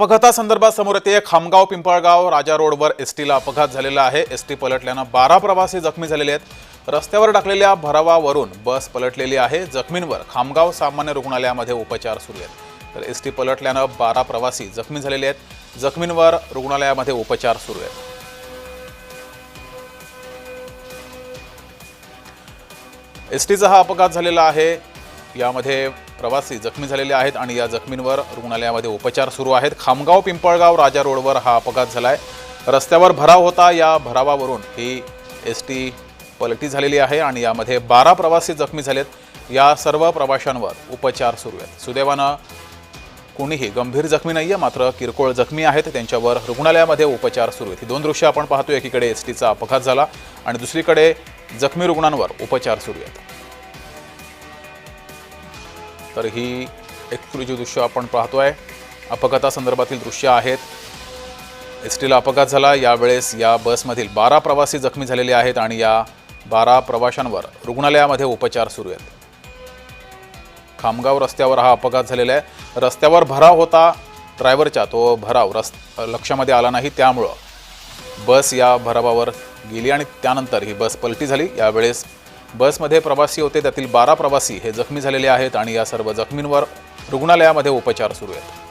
अपघातासंदर्भात समोर येते खामगाव पिंपळगाव राजा रोडवर एस टीला अपघात झालेला आहे. एस टी पलटल्यानं बारा प्रवासी जखमी झालेले आहेत. रस्त्यावर टाकलेल्या भरावावरून बस पलटलेली आहे. जखमींवर खामगाव सामान्य रुग्णालयामध्ये उपचार सुरू आहेत. तर एस टी पलटल्यानं बारा प्रवासी जखमी झालेले आहेत. जखमींवर रुग्णालयामध्ये उपचार सुरू आहेत. एस टीचा हा अपघात झालेला आहे. यामध्ये प्रवासी जखमी झालेले आहेत आणि या जखमींवर रुग्णालयामध्ये उपचार सुरू आहेत. खामगाव पिंपळगाव राजा रोडवर हा अपघात झाला आहे रस्त्यावर भराव होता. या भरावावरून ही एस टी पलटी झालेली आहे आणि यामध्ये बारा प्रवासी जखमी झालेत. या सर्व प्रवाशांवर उपचार सुरू आहेत. सुदैवानं कोणीही गंभीर जखमी नाही आहे मात्र किरकोळ जखमी आहेत. त्यांच्यावर रुग्णालयामध्ये उपचार सुरू आहेत. ही दोन दृश्य आपण पाहतो एकीकडे एस टीचा अपघात झाला आणि दुसरीकडे जखमी रुग्णांवर उपचार सुरू आहेत. तर ही एक्सक्लुझिव्ह दृश्य आपण पाहतो आहे अपघातासंदर्भातील दृश्य आहेत. एस टीला अपघात झाला. यावेळेस या बसमधील बारा प्रवासी जखमी झालेले आहेत आणि या बारा प्रवाशांवर रुग्णालयामध्ये उपचार सुरू आहेत. खामगाव रस्त्यावर हा अपघात झालेला आहे. रस्त्यावर भराव होता. ड्रायव्हरचा तो भराव रस् लक्षामध्ये आला नाही. त्यामुळं बस या भरावावर गेली आणि त्यानंतर ही बस पलटी झाली. यावेळेस बसमध्ये प्रवासी होते त्यातील बारा प्रवासी हे जखमी झालेले आहेत आणि या सर्व जखमींवर रुग्णालयामध्ये उपचार सुरू आहेत.